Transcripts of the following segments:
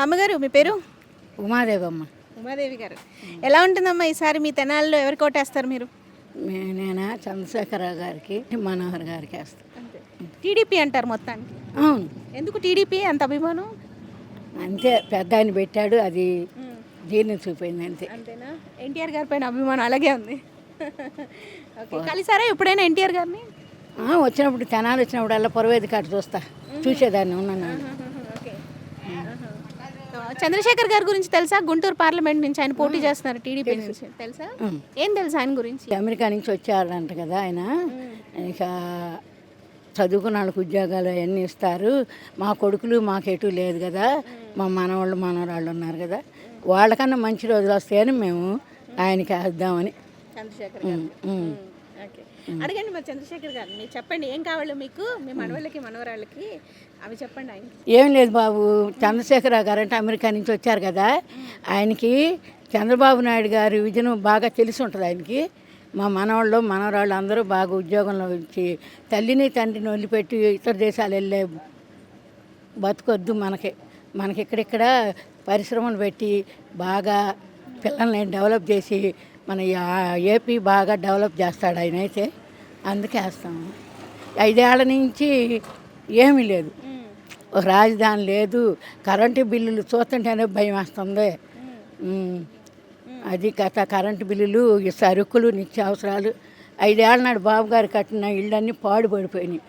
అమ్మగారు మీ పేరు? ఉమాదేవమ్మ. ఉమాదేవి గారు. ఎలా ఉంటుందమ్మా ఈసారి మీ తెనాల్లో ఎవరు కోటేస్తారు మీరు? నేనా? చంద్రశేఖరరావు గారికి మనోహర్ గారికి వేస్తాను టీడీపీ అంటారు మొత్తానికి. అవును. ఎందుకు టీడీపీ? అంత అభిమానం? అంతే పెద్ద ఆయన పెట్టాడు అది దీన్ని చూపింది అంతే. అంతేనా? ఎన్టీఆర్ గారి పైన అభిమానం అలాగే ఉంది. ఓకే కలిసారా ఎప్పుడైనా ఎన్టీఆర్ గారిని? ఆ, వచ్చినప్పుడు తెనాలు వచ్చినప్పుడు అలా పొరవేది కాటు చూస్తా. చూసేదాన్ని ఉన్నాను చంద్రశేఖర్ గారి గురించి తెలుసా? గుంటూరు పార్లమెంట్ నుంచి ఆయన పోటీ చేస్తున్నారు టీడీపీ నుంచి. తెలుసా? ఏం తెలుసా ఆయన గురించి? అమెరికా నుంచి వచ్చారంట కదా ఆయన. ఇక చదువుకున్న వాళ్ళకి ఉద్యోగాలు అవన్నీ ఇస్తారు. మా కొడుకులు మాకెటు లేదు కదా. మా మనవాళ్ళు మనవరాళ్ళు ఉన్నారు కదా. వాళ్ళకన్నా మంచి రోజులు వస్తాయని మేము ఆయనకి వేద్దామని. చంద్రశేఖర్ అడగండి మరి చంద్రశేఖర్ గారు మీరు చెప్పండి ఏం కావాలో మీకు? మీ మనవాళ్ళకి మనవరాళ్ళకి. అవి చెప్పండి ఏం లేదు బాబు చంద్రశేఖరరావు గారు అంటే అమెరికా నుంచి వచ్చారు కదా. ఆయనకి చంద్రబాబు నాయుడు గారి విజయం బాగా తెలిసి ఉంటుంది ఆయనకి. మా మనవాళ్ళు మనవరాళ్ళు అందరూ బాగా ఉద్యోగంలో వచ్చి తల్లిని తండ్రిని వదిలిపెట్టి ఇతర దేశాలు వెళ్ళే బతుకొద్దు మనకి. మనకి ఇక్కడిక్కడ పరిశ్రమలు పెట్టి బాగా పిల్లల్ని డెవలప్ చేసి మన ఏపీ బాగా డెవలప్ చేస్తాడు ఆయన అయితే. అందుకే వేస్తాము. ఐదేళ్ళ నుంచి ఏమీ లేదు. రాజధాని లేదు. కరెంటు బిల్లులు చూస్తుంటేనే భయం వేస్తుంది. అది కథ. కరెంటు బిల్లులు ఈ సరుకులు నిత్యావసరాలు. ఐదేళ్ళ నాడు బాబు గారు కట్టిన ఇళ్ళన్నీ పాడుపడిపోయినాయి.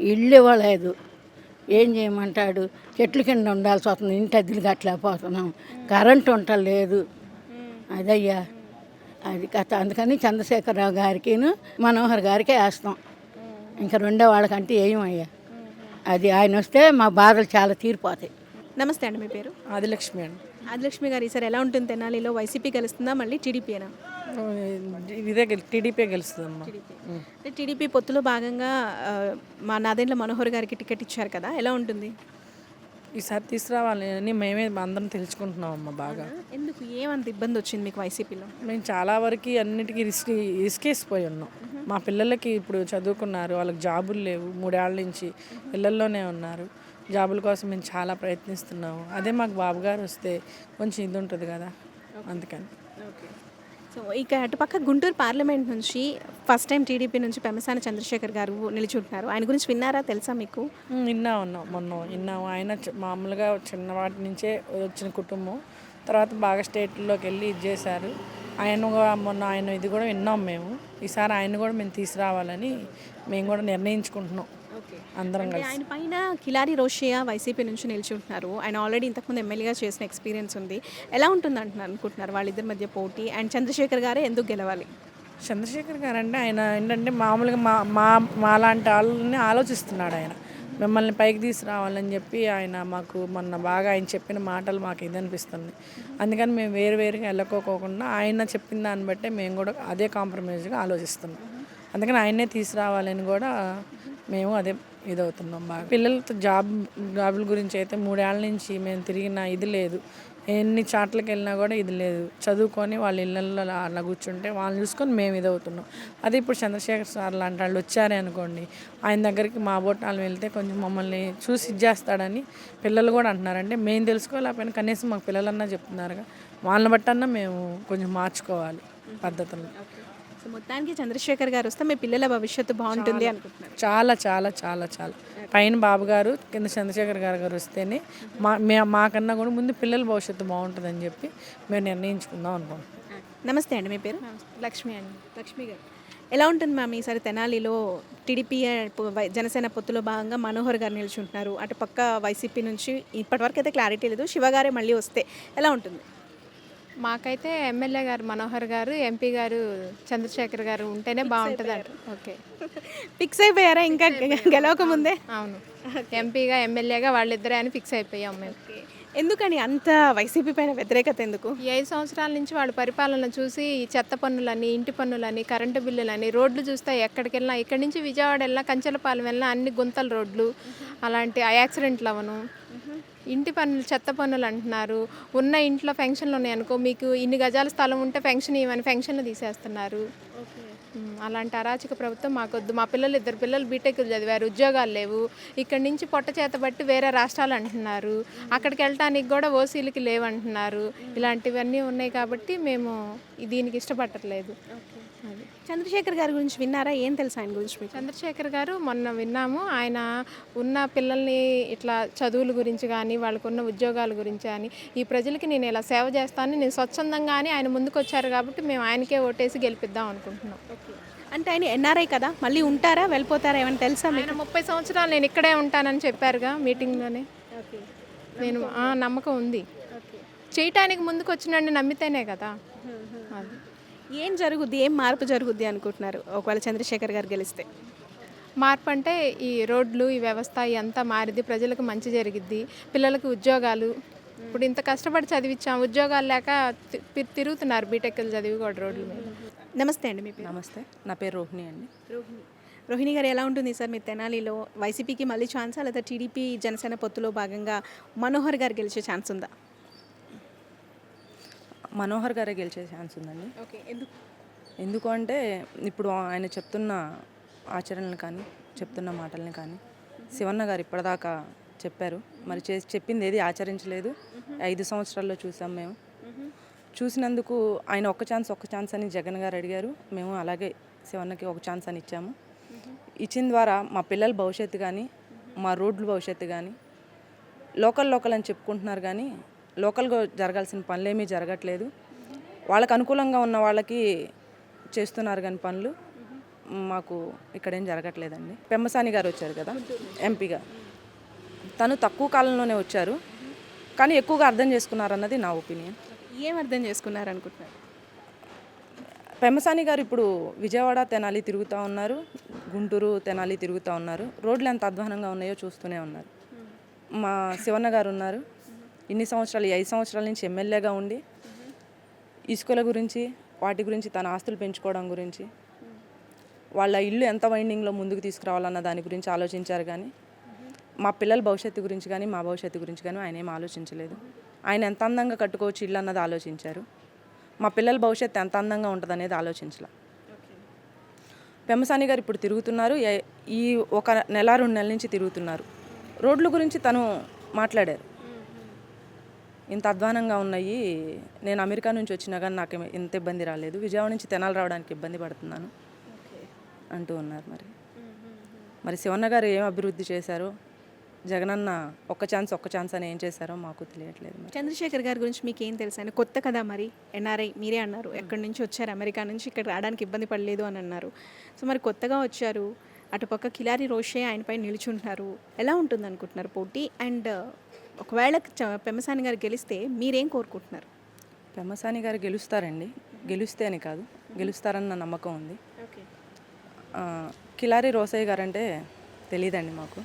ఇల్లు ఇవ్వలేదు. ఏం చేయమంటాడు? చెట్ల కింద ఉండాల్సి వస్తుంది. ఇంటి అద్దెలు కట్టలేకపోతున్నాం. కరెంటు ఉండలేదు. అదయ్యా. అది కథ. అందుకని చంద్రశేఖరరావు గారికి మనోహర్ గారికి వేస్తాం. ఇంకా రెండో వాళ్ళకంటే ఏమయ్యా? అది ఆయన వస్తే మా బాధలు చాలా తీరిపోతాయి. నమస్తే అండి మీ పేరు? ఆదిలక్ష్మి అండి. ఆదిలక్ష్మి గారు ఈసారి ఎలా ఉంటుంది తెనాలిలో? వైసీపీ గెలుస్తుందా మళ్ళీ టీడీపీనా ఇదే టీడీపీ. గెలుస్తుందమ్మా అంటే టీడీపీ పొత్తులో భాగంగా మా నాదెండ్ల మనోహర్ గారికి టికెట్ ఇచ్చారు కదా ఎలా ఉంటుంది? ఈసారి తీసుకురావాలి అని మేమే అందరం తెలుసుకుంటున్నామమ్మా బాగా. ఎందుకు? ఏమంత ఇబ్బంది వచ్చింది మీకు వైసీపీలో? మేము చాలా వరకు అన్నిటికీ రిస్క్ ఇసుకేసిపోయి ఉన్నాం. మా పిల్లలకి ఇప్పుడు చదువుకున్నారు వాళ్ళకి జాబులు లేవు మూడేళ్ళ నుంచి పిల్లల్లోనే ఉన్నారు. జాబుల కోసం మేము చాలా ప్రయత్నిస్తున్నాము. అదే మాకు బాబు గారు వస్తే కొంచెం ఇది ఉంటుంది కదా అందుకని. సో ఇక అటుపక్క గుంటూరు పార్లమెంట్ నుంచి ఫస్ట్ టైం టీడీపీ నుంచి పెమసాని చంద్రశేఖర్ గారు నిలిచుంటున్నారు. ఆయన గురించి విన్నారా తెలుసా మీకు? విన్నా ఉన్నాం మొన్న విన్నాము ఆయన మామూలుగా చిన్నవాటి నుంచే వచ్చిన కుటుంబం. తర్వాత బాగా స్టేట్లోకి వెళ్ళి ఇది చేశారు. ఆయన మొన్న ఆయన ఇది కూడా విన్నాం మేము. ఈసారి ఆయన కూడా మేము తీసుకురావాలని మేము కూడా నిర్ణయించుకుంటున్నాం. అందరం కలిసి. ఆయన పైన కిలారి రోషియా వైసీపీ నుంచి నిల్చుంటున్నారు. ఆయన ఆల్రెడీ ఇంతకుముందు ఎమ్మెల్యేగా చేసిన ఎక్స్పీరియన్స్ ఉంది. ఎలా ఉంటుంది అంటున్నారు అనుకుంటున్నారు వాళ్ళిద్దరి మధ్య పోటీ? అండ్ చంద్రశేఖర్ గారే ఎందుకు గెలవాలి? చంద్రశేఖర్ గారు అంటే ఆయన ఏంటంటే మామూలుగా మా మా మాలాంటి వాళ్ళని ఆలోచిస్తున్నాడు ఆయన. మిమ్మల్ని పైకి తీసుకురావాలని చెప్పి ఆయన మాకు మొన్న బాగా ఆయన చెప్పిన మాటలు మాకు ఇది అనిపిస్తుంది. అందుకని మేము వేరు వేరుగా వెళ్ళకోకుండా ఆయన చెప్పిన దాన్ని బట్టే మేము కూడా అదే కాంప్రమైజ్గా ఆలోచిస్తున్నాం. అందుకని ఆయన్నే తీసుకురావాలని కూడా మేము అదే ఇదవుతున్నాం బాగా. పిల్లలతో జాబ్ జాబుల గురించి అయితే మూడేళ్ళ నుంచి మేము తిరిగిన ఇది లేదు. ఎన్ని చాట్లకి వెళ్ళినా కూడా ఇది లేదు. చదువుకొని వాళ్ళ ఇళ్ళల్లో అలా కూర్చుంటే వాళ్ళని చూసుకొని మేము ఇది అవుతున్నాం. అదే ఇప్పుడు చంద్రశేఖర్ సార్ లాంటి వాళ్ళు వచ్చారే అనుకోండి ఆయన దగ్గరికి మా బొట్టాలు వెళ్తే కొంచెం మమ్మల్ని చూసి ఇచ్చేస్తాడని పిల్లలు కూడా అంటున్నారంటే మేము తెలుసుకోలేకపోయినా కనీసం మాకు పిల్లలన్నా చెప్తున్నారుగా వాళ్ళని బట్టన్నా మేము కొంచెం మార్చుకోవాలి పద్ధతులు సో మొత్తానికి చంద్రశేఖర్ గారు వస్తే మీ పిల్లల భవిష్యత్తు బాగుంటుంది అనుకుంటున్నారు. చాలా చాలా చాలా చాలా. పైన బాబు గారు కింద చంద్రశేఖర్ గారు గారు వస్తేనే మా మే- మాకన్నా కూడా ముందు పిల్లల భవిష్యత్తు బాగుంటుందని చెప్పి మేము నిర్ణయించుకుందాం అనుకుంటున్నాం. నమస్తే అండి మీ పేరు? లక్ష్మి అండి. లక్ష్మి గారు. ఎలా ఉంటుంది మ్యామ్ ఈసారి తెనాలిలో టీడీపీ జనసేన పొత్తులో భాగంగా మనోహర్ గారు నిల్చుంటున్నారు. అటు పక్క వైసీపీ నుంచి ఇప్పటివరకు అయితే క్లారిటీ లేదు. శివ గారే మళ్ళీ వస్తే ఎలా ఉంటుంది? మాకైతే ఎమ్మెల్యే గారు మనోహర్ గారు ఎంపీ గారు చంద్రశేఖర్ గారు ఉంటేనే బాగుంటుంది అంట ఓకే. ఫిక్స్ అయిపోయారా ఇంకా? గెలవక ముందే అవును. ఎంపీగా ఎమ్మెల్యేగా వాళ్ళిద్దరే అని ఫిక్స్ అయిపోయాం మేము. ఎందుకని అంత వైసీపీ పైన వ్యతిరేకత ఎందుకు? ఈ ఐదు సంవత్సరాల నుంచి వాళ్ళ పరిపాలన చూసి ఈ చెత్త పన్నులని ఇంటి పన్నులని కరెంటు బిల్లులని రోడ్లు చూస్తే ఎక్కడికి వెళ్ళినా ఇక్కడి నుంచి విజయవాడ వెళ్ళినా కంచెలపాలెం వెళ్ళినా అన్ని గుంతల రోడ్లు అలాంటి యాక్సిడెంట్లు అవను. ఇంటి పనులు చెత్త పన్నులు అంటున్నారు. ఉన్న ఇంట్లో ఫెన్షన్లు ఉన్నాయనుకో మీకు ఇన్ని గజాల స్థలం ఉంటే ఫెన్షన్ ఇవ్వని ఫెన్షన్లు తీసేస్తున్నారు. అలాంటి అరాచక ప్రభుత్వం మాకొద్దు. మా పిల్లలు ఇద్దరు పిల్లలు బీటెక్ చదివారు ఉద్యోగాలు లేవు. ఇక్కడి నుంచి పొట్ట చేత బట్టి వేరే రాష్ట్రాలు అంటున్నారు. అక్కడికి వెళ్ళటానికి కూడా ఓసీలకి లేవు అంటున్నారు. ఇలాంటివన్నీ ఉన్నాయి కాబట్టి మేము దీనికి ఇష్టపడట్లేదు. అది చంద్రశేఖర్ గారి గురించి విన్నారా? ఏం తెలుసు ఆయన గురించి మీకు? చంద్రశేఖర్ గారు మొన్న విన్నాము. ఆయన ఉన్న పిల్లల్ని ఇట్లా చదువుల గురించి కానీ వాళ్ళకున్న ఉద్యోగాల గురించి కానీ ఈ ప్రజలకి నేను ఇలా సేవ చేస్తాను నేను స్వచ్ఛందంగానే ఆయన ముందుకు వచ్చారు కాబట్టి మేము ఆయనకే ఓటేసి గెలిపిద్దాం అనుకుంటున్నాం. అంటే ఆయన ఎన్ఆర్ఐ కదా మళ్ళీ ఉంటారా వెళ్ళిపోతారా ఏమైనా తెలుసా మీకు? ఆయన ముప్పై సంవత్సరాలు నేను ఇక్కడే ఉంటానని చెప్పారుగా మీటింగ్లోనే. నేను ఆ, నమ్మకం ఉంది. చేయటానికి ముందుకు వచ్చినండి నమ్మితేనే కదా. అది. ఏం జరుగుద్ది ఏం మార్పు జరుగుద్ది అనుకుంటున్నారు? ఒకవేళ చంద్రశేఖర్ గారు గెలిస్తే. మార్పు అంటే ఈ రోడ్లు ఈ వ్యవస్థ ఇదంతా మారిద్ది ప్రజలకు మంచి జరిగిద్ది పిల్లలకు ఉద్యోగాలు. ఇప్పుడు ఇంత కష్టపడి చదివించాం ఉద్యోగాలు లేక తి- తిరుగుతున్నారు బీటెక్లు చదివి కూడా రోడ్ల మీద. నమస్తే అండి మీ పేరు? నమస్తే. నా పేరు రోహిణి అండి. రోహిణి. రోహిణి గారు ఎలా ఉంటుంది సార్ మీ తెనాలిలో? వైసీపీకి మళ్ళీ ఛాన్సా లేదా టీడీపీ జనసేన పొత్తులో భాగంగా మనోహర్ గారు గెలిచే ఛాన్స్ ఉందా? మనోహర్ గారే గెలిచే ఛాన్స్ ఉందండి. ఓకే. ఎందుకు? ఎందుకు అంటే ఇప్పుడు ఆయన చెప్తున్న ఆచరణలు కానీ చెప్తున్న మాటల్ని కానీ శివన్న గారు ఇప్పటిదాకా చెప్పారు. మరి చేసి చెప్పింది ఏది ఆచరించలేదు. ఐదు సంవత్సరాల్లో చూసాం మేము. చూసినందుకు ఆయన ఒక్క ఛాన్స్ ఒక్క ఛాన్స్ అని జగన్ గారు అడిగారు. మేము అలాగే శివన్నకి ఒక ఛాన్స్ అని ఇచ్చాము. ఇచ్చిన ద్వారా మా పిల్లల భవిష్యత్తు కానీ మా రోడ్ల భవిష్యత్తు కానీ లోకల్ లోకల్ అని చెప్పుకుంటున్నారు కానీ లోకల్గా జరగాల్సిన పనులేమీ జరగట్లేదు. వాళ్ళకు అనుకూలంగా ఉన్న వాళ్ళకి చేస్తున్నారు కానీ పనులు మాకు ఇక్కడేం జరగట్లేదండి. పెమ్మసాని గారు వచ్చారు కదా ఎంపీగా. తను తక్కువ కాలంలోనే వచ్చారు. కానీ ఎక్కువగా అర్థం చేసుకున్నారన్నది నా ఒపీనియన్. ఏం అర్థం చేసుకున్నారు అనుకుంటున్నారు పెమ్మసాని గారు ఇప్పుడు విజయవాడ తెనాలి తిరుగుతూ ఉన్నారు గుంటూరు తెనాలి తిరుగుతూ ఉన్నారు. రోడ్లు ఎంత అధ్వానంగా ఉన్నాయో చూస్తూనే ఉన్నారు. మా శివన్న గారు ఉన్నారు. ఇన్ని సంవత్సరాలు ఈ ఐదు సంవత్సరాల నుంచి ఎమ్మెల్యేగా ఉండి ఇసుకల గురించి వాటి గురించి తన ఆస్తులు పెంచుకోవడం గురించి వాళ్ళ ఇల్లు ఎంత వైండింగ్లో ముందుకు తీసుకురావాలన్న దాని గురించి ఆలోచించారు కానీ మా పిల్లల భవిష్యత్తు గురించి కానీ మా భవిష్యత్తు గురించి కానీ ఆయన ఏం ఆలోచించలేదు. ఆయన ఎంత అందంగా కట్టుకోవచ్చు ఇల్లు అన్నది ఆలోచించారు. మా పిల్లల భవిష్యత్తు ఎంత అందంగా ఉంటుంది అనేది ఆలోచించలే. పెమ్మసాని గారు ఇప్పుడు తిరుగుతున్నారు. ఈ ఒక నెల రెండు నెలల నుంచి తిరుగుతున్నారు. రోడ్ల గురించి తను మాట్లాడారు. ఇంత అధ్వానంగా ఉన్నాయి. నేను అమెరికా నుంచి వచ్చినా కానీ నాకు ఇంత ఇబ్బంది రాలేదు. విజయవాడ నుంచి తెనాలి రావడానికి ఇబ్బంది పడుతున్నాను అంటూ ఉన్నారు మరి. మరి శివన్న గారు ఏం అభివృద్ధి చేశారో? జగనన్న ఒక్క ఛాన్స్ ఒక్క ఛాన్స్ అని ఏం చేశారో మాకు తెలియట్లేదు మరి. చంద్రశేఖర్ గారి గురించి మీకు ఏం తెలుసు? ఆయన కొత్త కదా మరి? ఎన్ఆర్ఐ మీరే అన్నారు. ఎక్కడి నుంచి వచ్చారు? అమెరికా నుంచి ఇక్కడ రావడానికి ఇబ్బంది పడలేదు అని అన్నారు. సో మరి కొత్తగా వచ్చారు. అటుపక్క కిలారి రోషే ఆయనపై నిలుచుంటున్నారు. ఎలా ఉంటుంది అనుకుంటున్నారు పోటీ? అండ్ ఒకవేళ పెమ్మసాని గారు గెలిస్తే మీరేం కోరుకుంటున్నారు? పెమ్మసాని గారు గెలుస్తారండి. గెలుస్తే అని కాదు. గెలుస్తారన్న నమ్మకం ఉంది. కిలారి రోసయ్య గారు అంటే తెలియదండి మాకు.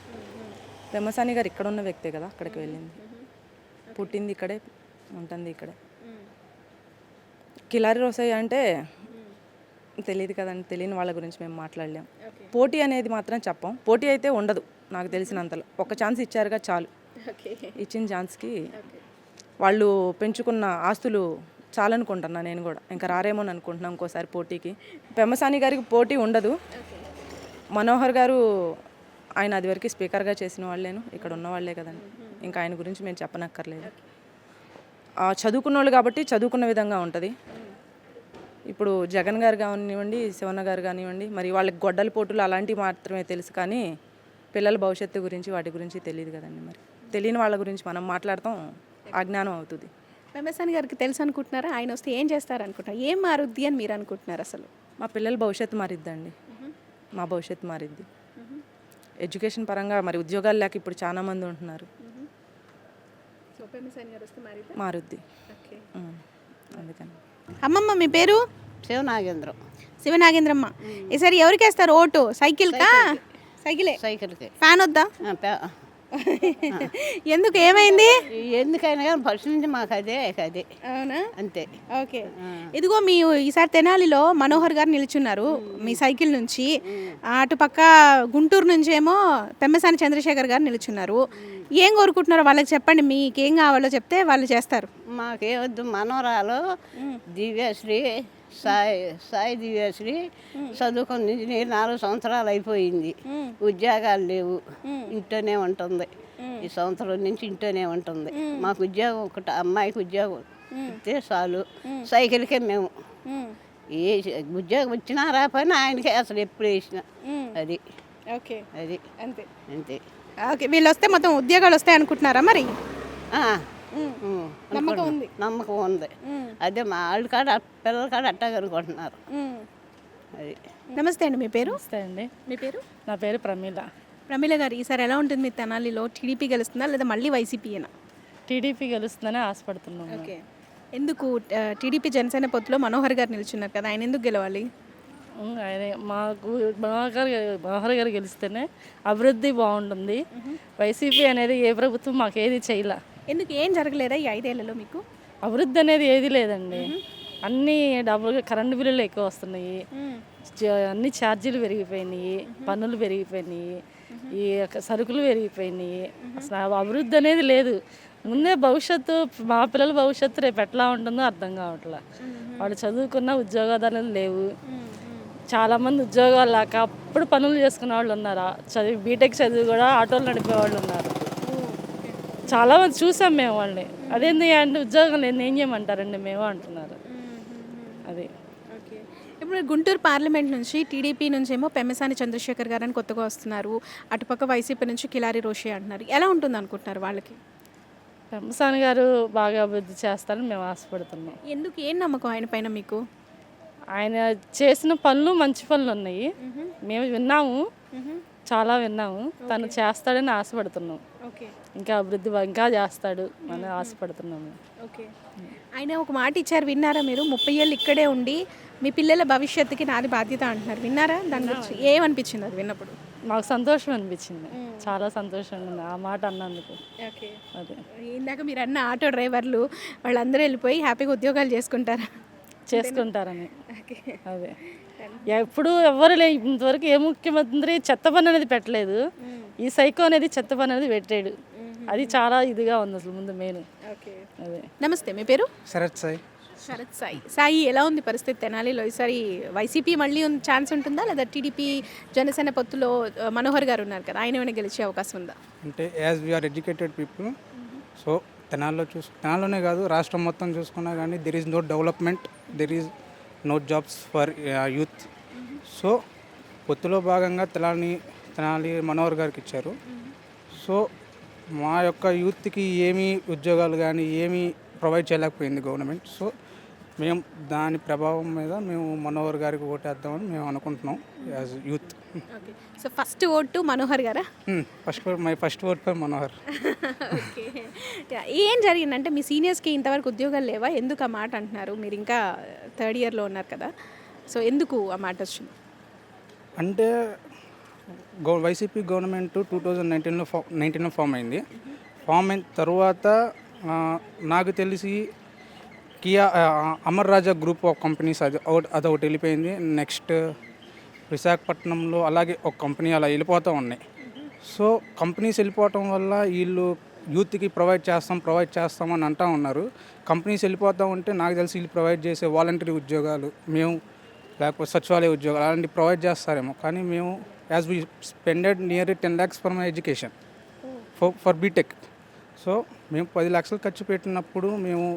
పెమ్మసాని గారు ఇక్కడ ఉన్న వ్యక్తే కదా అక్కడికి వెళ్ళింది. పుట్టింది ఇక్కడే ఉంటుంది ఇక్కడే. కిలారి రోసయ్య అంటే తెలియదు కదండి తెలియని వాళ్ళ గురించి మేము మాట్లాడలేం. పోటీ అనేది మాత్రం చెప్పం. పోటీ అయితే ఉండదు నాకు తెలిసినంతలో. ఒక ఛాన్స్ ఇచ్చారుగా చాలు. ఇచ్చిన ఛాన్స్కి వాళ్ళు పెంచుకున్న ఆస్తులు చాలనుకుంటున్నా నేను కూడా. ఇంకా రారేమో అని అనుకుంటున్నా ఇంకోసారి పోటీకి. పెమ్మసాని గారికి పోటీ ఉండదు. మనోహర్ గారు ఆయన అది వరకు స్పీకర్గా చేసిన వాళ్ళేను ఇక్కడ ఉన్న వాళ్ళే కదండి. ఇంకా ఆయన గురించి మేము చెప్పనక్కర్లేదు. చదువుకున్న వాళ్ళు కాబట్టి చదువుకున్న విధంగా ఉంటుంది. ఇప్పుడు జగన్ గారు కానివ్వండి శివన్న గారు కానివ్వండి మరి వాళ్ళకి గొడ్డల పోటులు అలాంటివి మాత్రమే తెలుసు కానీ పిల్లల భవిష్యత్తు గురించి వాటి గురించి తెలియదు కదండి మరి. తెలియని వాళ్ళ గురించి మనం మాట్లాడటం అజ్ఞానం అవుతుంది. పెమ్మసాని గారికి తెలుసు అనుకుంటున్నారా? ఆయన వస్తే ఏం చేస్తారు అనుకుంటున్నారు ఏం మారుద్ది అని మీరు అనుకుంటున్నారు అసలు? మా పిల్లల భవిష్యత్తు మారిద్దండి. మా భవిష్యత్తు మారిద్ది. ఎడ్యుకేషన్ పరంగా మరి ఉద్యోగాలు లేక ఇప్పుడు చాలా మంది ఉంటున్నారు. మారిద్దా. అందుకని. అమ్మమ్మ మీ పేరు? శివనాగేంద్రం. శివనాగేంద్రమ్మ. ఈసారి ఎవరికి వేస్తారు ఓటు? సైకిల్కా? సైకిలే. సైకిల్కి. ఫ్యాన్ వద్దా? ఎందుకు ఏమైంది ఎందుకైనా కానీ ఫస్ట్ నుంచి మాకు అదే అదే. అవునా? అంతే. ఓకే. ఇదిగో మీ ఈసారి తెనాలిలో మనోహర్ గారు నిల్చున్నారు మీ సైకిల్ నుంచి. అటుపక్క గుంటూరు నుంచి ఏమో పెమ్మసాని చంద్రశేఖర్ గారు నిల్చున్నారు. ఏం కోరుకుంటున్నారో? వాళ్ళకి చెప్పండి మీకు ఏం కావాలో చెప్తే వాళ్ళు చేస్తారు. మాకేమొద్దు మనవరాలు దివ్యశ్రీ సాయి సాయి దివ్యశ్రీ చదువుకుని నాలుగు సంవత్సరాలు అయిపోయింది. ఉద్యోగాలు లేవు. ఇంట్లోనే ఉంటుంది. ఈ సంవత్సరం నుంచి ఇంట్లోనే ఉంటుంది. మాకు ఉద్యోగం ఒకటి అమ్మాయికి ఉద్యోగం ఇస్తే చాలు. సైకిల్కే మేము. ఏ ఉద్యోగం వచ్చినా రాపోయినా ఆయనకే అసలు ఎప్పుడు వేసిన. అది. ఓకే. అది. అంతే. అంతే. ఓకే. వీళ్ళు వస్తే మొత్తం ఉద్యోగాలు వస్తాయి అనుకుంటున్నారా మరి ఉమ్, అనుకుంటున్నాం. నమ్మకం ఉంది. అదే మా వాళ్ళ కాడ పిల్లల కాడ అట్టాగా అనుకుంటున్నారు. అది. నమస్తే అండి మీ పేరు? నమస్తే అండి. మీ పేరు? నా పేరు ప్రమీల. ప్రమీల గారు ఈసారి ఎలా ఉంటుంది మీ తెనాలిలో? టీడీపీ గెలుస్తుందా లేదా మళ్ళీ వైసీపీయేనా? టీడీపీ గెలుస్తుందని ఆశపడుతున్నాము ఓకే. ఎందుకు టీడీపీ జనసేన పొత్తులో మనోహర్ గారు నిల్చున్నారు కదా ఆయన ఎందుకు గెలవాలి? ఆయనే మాకు మనోహర్ గారు మనోహర్ గారు గెలిస్తేనే అభివృద్ధి బాగుంటుంది. వైసీపీ అనేది ఏ ప్రభుత్వం మాకు ఏది చేయలే. ఎందుకు ఏం జరగలేదా ఈ ఐదేళ్ళలో మీకు? అభివృద్ధి అనేది ఏది లేదండి. అన్నీ డబ్బులు కరెంటు బిల్లులు ఎక్కువ వస్తున్నాయి. అన్ని ఛార్జీలు పెరిగిపోయినాయి. పన్నులు పెరిగిపోయినాయి. ఈ యొక్క సరుకులు పెరిగిపోయినాయి. అసలు అభివృద్ధి అనేది లేదు. ముందే భవిష్యత్తు మా పిల్లల భవిష్యత్తు రేపు ఎట్లా ఉంటుందో అర్థం కావట్లే. వాళ్ళు చదువుకున్న ఉద్యోగాలు లేవు. చాలామంది ఉద్యోగాలు లేక అప్పుడు పనులు చేసుకునే వాళ్ళు ఉన్నారు? చదివి బీటెక్ చదివి కూడా ఆటోలు నడిపే వాళ్ళు ఉన్నారు. చాలా మంది చూసాం మేము వాళ్ళని. అదేంది అంటే ఉద్యోగం లేదు ఏం చేయమంటారండి మేము అంటున్నారు. అది. ఓకే. ఇప్పుడు గుంటూరు పార్లమెంట్ నుంచి టీడీపీ నుంచి ఏమో పెమ్మసాని చంద్రశేఖర్ గారు అని కొత్తగా వస్తున్నారు. అటుపక్క వైసీపీ నుంచి కిలారి రోషి అంటున్నారు. ఎలా ఉంటుంది అనుకుంటున్నారు వాళ్ళకి? పెంపసాని గారు బాగా అభివృద్ధి చేస్తారని మేము ఆశపడుతున్నాం. ఎందుకు? ఏం నమ్మకం ఆయన పైన మీకు? ఆయన చేసిన పనులు మంచి పనులు ఉన్నాయి. మేము. విన్నాము. చాలా విన్నాము. తను చేస్తాడని ఆశపడుతున్నాం. ఓకే. ఇంకా అభివృద్ధి ఇంకా చేస్తాడు అని ఆశపడుతున్నాము ఓకే. ఆయన ఒక మాట ఇచ్చారు విన్నారా మీరు? ముప్పై ఏళ్ళు ఇక్కడే ఉండి మీ పిల్లల భవిష్యత్తుకి నాది బాధ్యత అంటున్నారు. విన్నారా? దాని గురించి ఏమనిపించింది అది విన్నప్పుడు? మాకు సంతోషం అనిపించింది. చాలా సంతోషంగా ఉంది ఆ మాట అన్నందుకు. అదే. ఇందాక మీరు అన్న ఆటో డ్రైవర్లు వాళ్ళందరూ వెళ్ళిపోయి హ్యాపీగా ఉద్యోగాలు చేసుకుంటారా? చేసుకుంటారని. ఓకే. అదే. ఎప్పుడు ఎవరు లే ఇంతవరకు ఏ ముఖ్యమంత్రి చెత్త పని అనేది పెట్టలేదు. ఈ సైకో అనేది చెత్త పని అనేది పెట్టాడు. అది చాలా ఇదిగా ఉంది అసలు ముందు మెయిన్. ఓకే. అదే. నమస్తే మీ పేరు? శరత్ సాయి. శరత్ సాయి. సాయి ఎలా ఉంది పరిస్థితి తెనాలిలో? ఈసారి వైసీపీ మళ్ళీ ఛాన్స్ ఉంటుందా? లేదా టీడీపీ జనసేన పొత్తులో మనోహర్ గారు ఉన్నారు కదా ఆయన ఏమైనా గెలిచే అవకాశం ఉందా? అంటే as we are educated people so తెనాల్లో చూసు తెనాల్లోనే కాదు రాష్ట్రం మొత్తం చూసుకున్నా కానీ there is no development there is no jobs for youth so పొత్తులో భాగంగా తెనాలి తెనాలి మనోహర్ గారికి ఇచ్చారు. సో మా యొక్క యూత్కి ఏమీ ఉద్యోగాలు కానీ ఏమీ ప్రొవైడ్ చేయలేకపోయింది గవర్నమెంట్. సో మేము దాని ప్రభావం మీద మేము మనోహర్ గారికి ఓటేద్దామని మేము అనుకుంటున్నాం as youth. Okay. So first vote Manohar గారా? First my first vote for Manohar. Okay. ఏం జరిగిందంటే మీ సీనియర్స్కి ఇంతవరకు ఉద్యోగాలు లేవా? ఎందుకు ఆ మాట అంటున్నారు? మీరు ఇంకా థర్డ్ ఇయర్లో ఉన్నారు కదా. సో ఎందుకు ఆ మాట వచ్చింది? అంటే go YCP government two thousand నైన్టీన్లో ఫా నైన్టీన్లో ఫామ్ అయింది. ఫామ్ అయిన తర్వాత నాకు తెలిసి Kia Amara Raja group of companies అది అది ఒకటి వెళ్ళిపోయింది. నెక్స్ట్ విశాఖపట్నంలో అలాగే ఒక కంపెనీ అలా వెళ్ళిపోతూ ఉన్నాయి. సో కంపెనీస్ వెళ్ళిపోవటం వల్ల వీళ్ళు యూత్కి ప్రొవైడ్ చేస్తాం ప్రొవైడ్ చేస్తాం అని అంటూ ఉన్నారు. కంపెనీస్ వెళ్ళిపోతూ ఉంటే నాకు తెలిసి వీళ్ళు ప్రొవైడ్ చేసే వాలంటరీ ఉద్యోగాలు మేము లేకపోతే సచివాలయ ఉద్యోగాలు అలాంటివి ప్రొవైడ్ చేస్తారేమో. కానీ మేము as we spended near ten lakhs for my education for for BTech. So మేము పది లక్షలు ఖర్చు పెట్టినప్పుడు మేము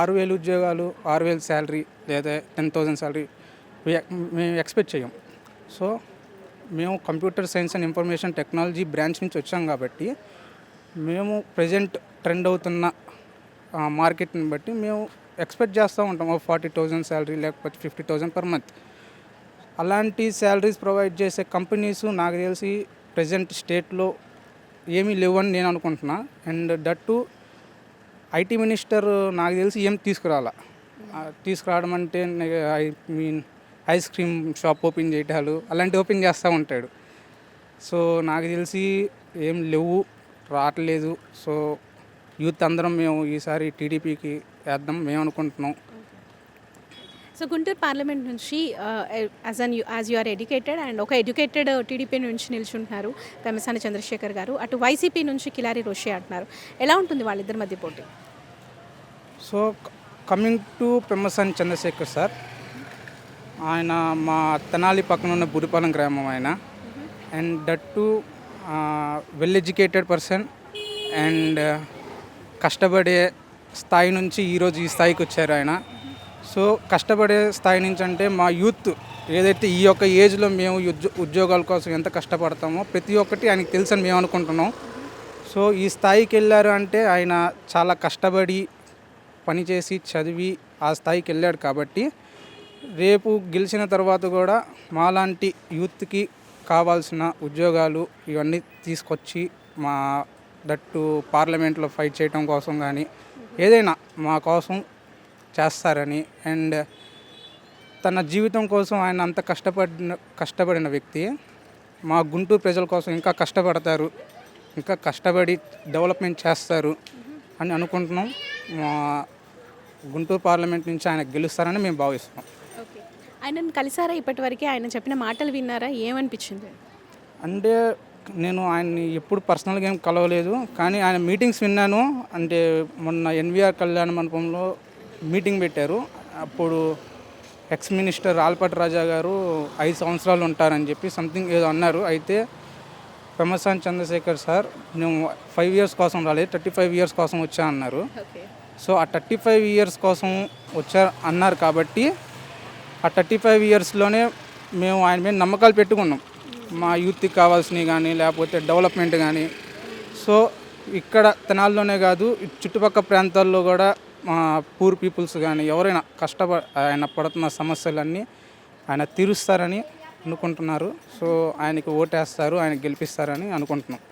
ఆరు వేలు ఉద్యోగాలు ఆరు వేలు శాలరీ లేదా టెన్ థౌజండ్ శాలరీ మేము ఎక్స్పెక్ట్ చేయం. సో మేము computer science and information technology branch నుంచి వచ్చాం కాబట్టి మేము ప్రజెంట్ ట్రెండ్ అవుతున్న మార్కెట్ని బట్టి మేము ఎక్స్పెక్ట్ చేస్తూ ఉంటాం. ఫార్టీ థౌజండ్ శాలరీ లేకపోతే ఫిఫ్టీ థౌజండ్ పర్ మంత్. అలాంటి శాలరీస్ ప్రొవైడ్ చేసే కంపెనీస్ నాకు తెలిసి ప్రజెంట్ స్టేట్లో ఏమీ లేవని నేను అనుకుంటున్నా. అండ్ దట్టు ఐటీ మినిస్టర్ నాకు తెలిసి ఏం తీసుకురాల. తీసుకురావడం అంటే I mean ice cream shop open చేయటాలు అలాంటివి ఓపెన్ చేస్తూ ఉంటాడు. సో నాకు తెలిసి ఏం లేవు రావట్లేదు. సో యూత్ అందరం మేము ఈసారి టీడీపీకి వేద్దాం మేము అనుకుంటున్నాం. సో గుంటూరు పార్లమెంట్ నుంచి as an as you are educated and ఒక ఎడ్యుకేటెడ్ టీడీపీ నుంచి నిల్చుంటున్నారు పెమ్మసాని చంద్రశేఖర్ గారు. అటు వైసీపీ నుంచి కిలారి రోషి అంటున్నారు. ఎలా ఉంటుంది వాళ్ళిద్దరి మధ్య పోటీ? So coming to Pemmasani Chandrasekhar sir ఆయన మా తెనాలి పక్కన ఉన్న బురిపాలెం గ్రామం ఆయన. And that too well educated person and కష్టపడే స్థాయి నుంచి ఈరోజు ఈ స్థాయికి వచ్చారు ఆయన. సో కష్టపడే స్థాయి నుంచి అంటే మా యూత్ ఏదైతే ఈ యొక్క ఏజ్లో మేము ఉద్యో ఉద్యోగాల కోసం ఎంత కష్టపడతామో ప్రతి ఒక్కటి ఆయనకు తెలుసని మేము అనుకుంటున్నాం. సో ఈ స్థాయికి వెళ్ళారు అంటే ఆయన చాలా కష్టపడి పనిచేసి చదివి ఆ స్థాయికి వెళ్ళాడు కాబట్టి రేపు గెలిచిన తర్వాత కూడా మాలాంటి యూత్కి కావాల్సిన ఉద్యోగాలు ఇవన్నీ తీసుకొచ్చి మా దట్టు పార్లమెంట్లో ఫైట్ చేయడం కోసం కానీ ఏదైనా మా కోసం చేస్తారని అండ్ తన జీవితం కోసం ఆయన అంత కష్టపడిన కష్టపడిన వ్యక్తి. మా గుంటూరు ప్రజల కోసం ఇంకా కష్టపడతారు ఇంకా కష్టపడి డెవలప్మెంట్ చేస్తారు అని అనుకుంటున్నాం. మా గుంటూరు పార్లమెంట్ నుంచి ఆయన గెలుస్తారని మేము భావిస్తున్నాం. ఆయనను కలిసారా? ఇప్పటివరకు ఆయన చెప్పిన మాటలు విన్నారా? ఏమనిపించింది? అంటే నేను ఆయన్ని ఎప్పుడు పర్సనల్గా ఏం కలవలేదు కానీ ఆయన మీటింగ్స్ విన్నాను. అంటే మొన్న ఎన్విఆర్ కళ్యాణ మండపంలో మీటింగ్ పెట్టారు. అప్పుడు ఎక్స్ మినిస్టర్ ఆల్పట్ రాజా గారు ఐదు సంవత్సరాలు ఉంటారని చెప్పి సంథింగ్ ఏదో అన్నారు. అయితే పెమసాన్ చంద్రశేఖర్ సార్ నేను ఫైవ్ ఇయర్స్ కోసం రాలేదు థర్టీ ఫైవ్ ఇయర్స్ కోసం వచ్చా అన్నారు. సో ఆ థర్టీ ఫైవ్ ఇయర్స్ కోసం వచ్చా అన్నారు కాబట్టి ఆ థర్టీ ఫైవ్ ఇయర్స్లోనే మేము ఆయన మీద నమ్మకాలు పెట్టుకున్నాం. మా యూత్కి కావాల్సినవి కానీ లేకపోతే డెవలప్మెంట్ కానీ. సో ఇక్కడ తెనాల్లోనే కాదు చుట్టుపక్కల ప్రాంతాల్లో కూడా మా పూర్ పీపుల్స్ కానీ ఎవరైనా కష్టప ఆయన పడుతున్న సమస్యలన్నీ ఆయన తీరుస్తారని అనుకుంటున్నారు. సో ఆయనకి ఓటేస్తారు ఆయన గెలిపిస్తారని అనుకుంటున్నాం.